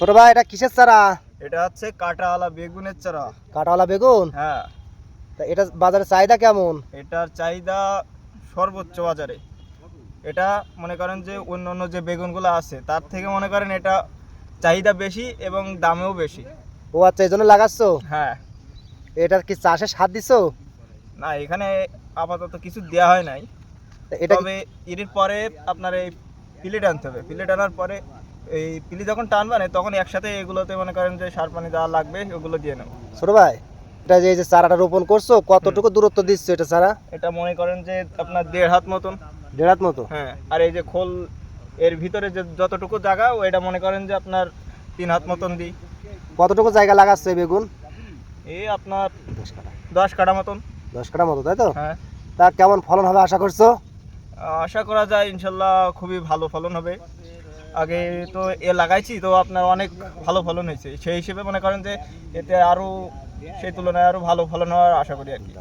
ছোট ভাই এটা কিসের চারা? এটা হচ্ছে কাটাওয়ালা বেগুনের চারা। কাটাওয়ালা বেগুন? হ্যাঁ। তা এটা বাজারে চাহিদা কেমন? এটার চাহিদা সর্বোচ্চ বাজারে। এটা মনে করেন যে অন্য অন্য যে বেগুনগুলো আছে তার থেকে মনে করেন এটা চাহিদা বেশি এবং দামেও বেশি। ও আচ্ছা এই জন্য লাগাচ্ছ? হ্যাঁ। এটার কি চাষে সার দিছো? না এখানে আপাতত কিছু দেওয়া হয় নাই। এটা তবে এর পরে আপনার এই প্লেট আনতে হবে। প্লেট আনার পরে এই পিলি যখন টানবানে তখন একসাথে এগুলোতে মনে করেন যে সার পানি দেওয়া লাগবে ওগুলো দিয়ে নেব। ছোট ভাই এটা যে এই যে চারাটা রোপণ করছ কতটুকু দূরত্ব দিচ্ছ এটা চারা? এটা মনে করেন যে আপনার দেড় হাত মতন। দেড় হাত মতো? হ্যাঁ আর এই যে খোল এর ভিতরে যে যতটুকু জায়গা ওইটা মনে করেন যে আপনার তিন হাত মতন দিই। কতটুকু জায়গা লাগাচ্ছে বেগুন? এই আপনার দশ কাঠা। কাটা মতন। দশ কাঠা মতো তাই তো? হ্যাঁ। তা কেমন ফলন হবে আশা করছ? আশা করা যায় ইনশাল্লাহ খুবই ভালো ফলন হবে। আগে তো এ লাগাইছি, তো আপনার অনেক ভালো ফলন হয়েছে। সেই হিসেবে মনে করেন যে এতে আরও, সেই তুলনায় আরও ভালো ফলন হওয়ার আশা করি আর কি।